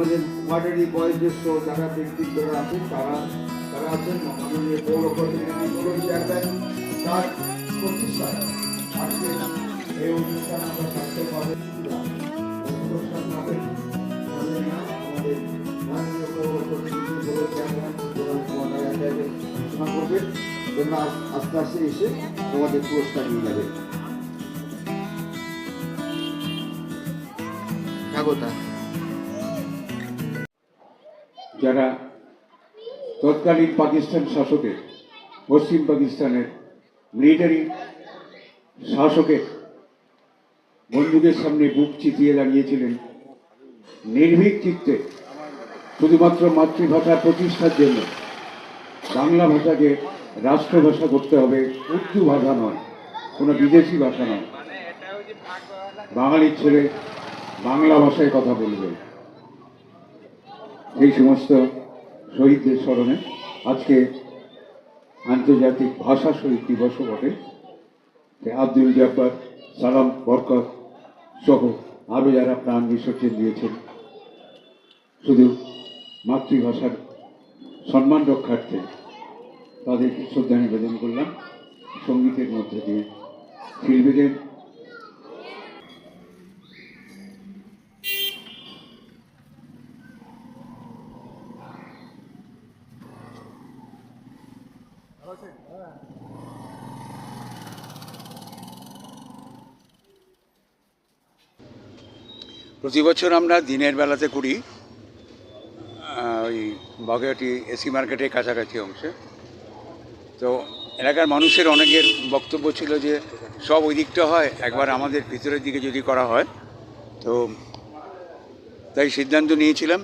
আমাদের ওয়ার্ডেরই বয়োজ্যেষ্ঠ যারা ব্যক্তিত্বরা আছেন তারা তারা আছেন। মাননীয় পৌর প্রতিনিধি পৌর চেয়ারম্যান তার প্রতিষ্ঠায় আজকে এই অনুষ্ঠান আমরা সার্থকভাবে অনুষ্ঠান পাবেন মাননীয় আমাদের মাননীয় পৌর প্রতিনিধি পৌর চেয়ারম্যান পৌর মহানগর ঘোষণা করবেন জন্য আস্তে আস্তে এসে আমাদের পুরস্কার নিয়ে যাবে। যারা তৎকালীন পাকিস্তান শাসকের, পশ্চিম পাকিস্তানের মিলিটারি শাসকের বন্দুকের সামনে বুক চিতিয়ে দাঁড়িয়েছিলেন নির্ভীক চিত্তে, শুধুমাত্র মাতৃভাষা প্রতিষ্ঠার জন্য। বাংলা ভাষাকে রাষ্ট্রভাষা করতে হবে, উর্দু ভাষা নয়, কোনো বিদেশি ভাষা নয়। বাঙালির ছেলে বাংলা ভাষায় কথা বলবে। এই সমস্ত শহীদদের স্মরণে আজকে আন্তর্জাতিক ভাষা শহীদ দিবসও বটে। আব্দুল জব্বার সালাম বরকত সহ আরও যারা প্রাণ বিসর্জন দিয়েছেন। শুধু মাতৃভাষার সম্মান রক্ষার্থে তাদেরকে শ্রদ্ধা নিবেদন করলাম। সঙ্গীতের মধ্যে দিয়ে শিল্পীদের প্রতি বছর আমরা দিনের বেলাতে করি ওই বাগেরহাটি এসি মার্কেটের কাছাকাছি অংশে। তো এলাকার মানুষের অনেকের বক্তব্য ছিল যে, সব ওই দিকটা হয়, একবার আমাদের ভিতরের দিকে যদি করা হয়। তো তাই সিদ্ধান্ত নিয়েছিলাম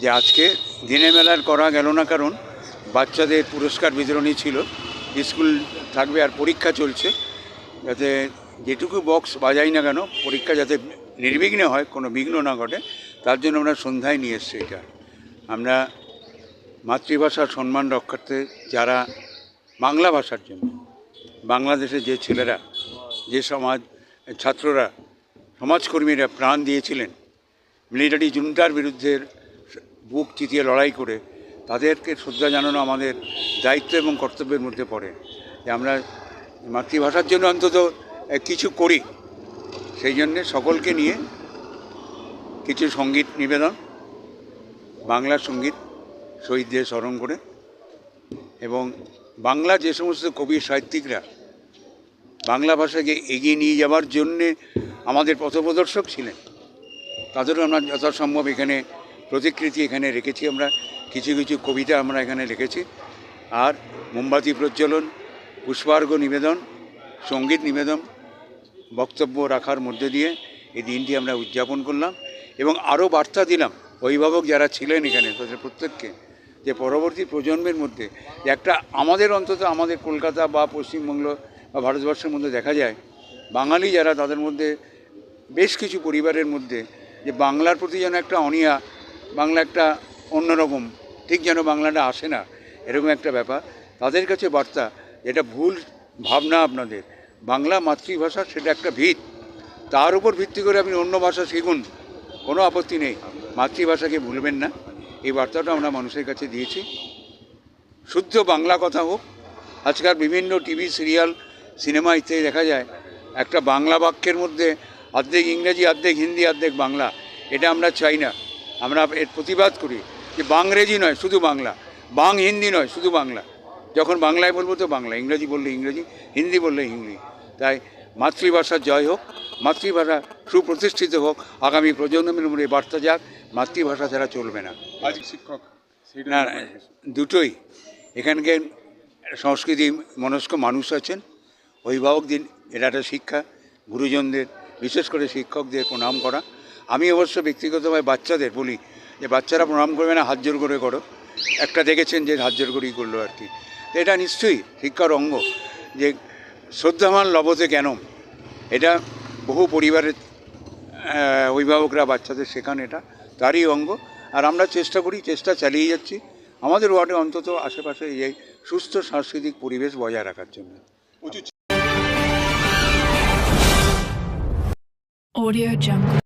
যে আজকে দিনের বেলার করা গেল না কারণ বাচ্চাদের পুরস্কার বিতরণী ছিল। স্কুল থাকবে আর পরীক্ষা চলছে। যাতে যেটুকু বক্স বাজাই না কেন, পরীক্ষা যাতে নির্বিঘ্নে হয়, কোনো বিঘ্ন না ঘটে, তার জন্য আমরা সন্ধ্যায় নিয়ে এসছি এটা। আমরা মাতৃভাষার সম্মান রক্ষার্থে যারা বাংলা ভাষার জন্য, বাংলাদেশের যে ছেলেরা, যে সমাজ, ছাত্ররা, সমাজকর্মীরা প্রাণ দিয়েছিলেন, মিলিটারি জুনটার বিরুদ্ধে বুক চিতিয়ে লড়াই করে তাদেরকে শ্রদ্ধা জানানো আমাদের দায়িত্ব এবং কর্তব্যের মধ্যে পড়ে। যে আমরা মাতৃভাষার জন্য অন্তত কিছু করি। সেই জন্যে সকলকে নিয়ে কিছু সংগীত নিবেদন, বাংলা সংগীত, শহীদদের স্মরণ করে এবং বাংলা যে সমস্ত কবি সাহিত্যিকরা বাংলা ভাষাকে এগিয়ে নিয়ে যাওয়ার জন্যে আমাদের পথপ্রদর্শক ছিলেন, তাদেরও আমরা যথাসম্ভব এখানে প্রতিকৃতি এখানে রেখেছি আমরা। কিছু কিছু কবিতা আমরা এখানে রেখেছি আর মোমবাতি প্রজ্বলন, পুষ্পার্ঘ নিবেদন, সংগীত নিবেদন, বক্তব্য রাখার মধ্যে দিয়ে এই দিনটি আমরা উদযাপন করলাম এবং আরও বার্তা দিলাম অভিভাবক যারা ছিলেন এখানে, তাদের প্রত্যেককে, যে পরবর্তী প্রজন্মের মধ্যে একটা আমাদের অন্তত আমাদের কলকাতা বা পশ্চিমবঙ্গ বা ভারতবর্ষের মধ্যে দেখা যায়, বাঙালি যারা তাদের মধ্যে বেশ কিছু পরিবারের মধ্যে, যে বাংলার প্রতি যেন একটা অনীহা বাংলা একটা অন্যরকম। ঠিক যেন বাংলাটা আসে না, এরকম একটা ব্যাপার। তাদের কাছে বার্তা, এটা ভুল ভাবনা আপনাদের। বাংলা মাতৃভাষা সেটা একটা ভিত। তার উপর ভিত্তি করে আপনি অন্য ভাষা শিখুন, কোনো আপত্তি নেই। মাতৃভাষাকে ভুলবেন না। এই বার্তাটা আমরা মানুষের কাছে দিয়েছি। শুদ্ধ বাংলা কথা হোক, আজকাল বিভিন্ন টিভি, সিরিয়াল, সিনেমা ইত্যাদি দেখা যায়। একটা বাংলা বাক্যের মধ্যে অর্ধেক ইংরেজি অর্ধেক হিন্দি অর্ধেক বাংলা, এটা আমরা চাই না। আমরা এর প্রতিবাদ করি যে বাংরেজি নয় শুধু বাংলা। বাং হিন্দি নয় শুধু বাংলা। যখন বাংলায় বলব তো বাংলা ইংরেজি বললে ইংরেজি হিন্দি বললে হিন্দি। তাই মাতৃভাষা জয় হোক মাতৃভাষা সুপ্রতিষ্ঠিত হোক আগামী প্রজন্মের মধ্যে বার্তা যাক মাতৃভাষা ছাড়া চলবে না। আজ শিক্ষক না দুটোই। এখানকার সংস্কৃতি মনস্ক মানুষ আছেন অভিভাবকদের এটা একটা শিক্ষা গুরুজনদের বিশেষ করে শিক্ষকদের প্রণাম করা। আমি অবশ্য ব্যক্তিগতভাবে বাচ্চাদের বলি যে বাচ্চারা প্রণাম করবে না হাত জোর করে করো। একটা দেখেছেন যে হাত জোর করেই করল আর কি। এটা নিশ্চয়ই শিক্ষার অঙ্গ যে শ্রদ্ধামান লবতে কেন? এটা বহু পরিবারের অভিভাবকরা বাচ্চাদের শেখান এটা তারই অঙ্গ। আর আমরা চেষ্টা করি চেষ্টা চালিয়ে যাচ্ছি। আমাদের ওয়ার্ডে অন্তত আশেপাশে এই সুস্থ সাংস্কৃতিক পরিবেশ বজায় রাখার জন্য। Audio Jungle.